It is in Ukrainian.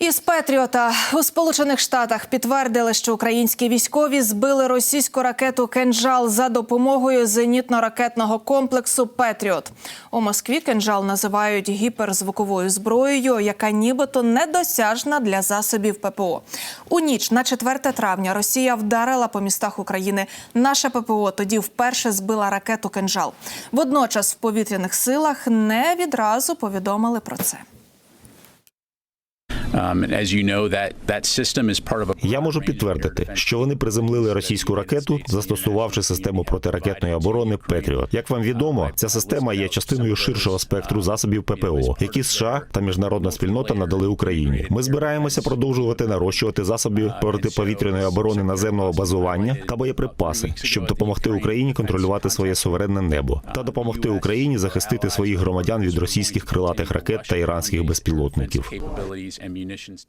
Із Петріота у Сполучених Штатах підтвердили, що українські військові збили російську ракету «Кинжал» за допомогою зенітно-ракетного комплексу Петріот. У Москві «Кинжал» називають гіперзвуковою зброєю, яка нібито недосяжна для засобів ППО. У ніч на 4 травня Росія вдарила по містах України. Наше ППО тоді вперше збила ракету «Кинжал». Водночас в повітряних силах не відразу повідомили про це. Я можу підтвердити, що вони приземлили російську ракету, застосувавши систему протиракетної оборони Петріот. Як вам відомо, ця система є частиною ширшого спектру засобів ППО, які США та міжнародна спільнота надали Україні. Ми збираємося продовжувати нарощувати засоби протиповітряної оборони наземного базування та боєприпаси, щоб допомогти Україні контролювати своє суверенне небо та допомогти Україні захистити своїх громадян від російських крилатих ракет та іранських безпілотників. munitions.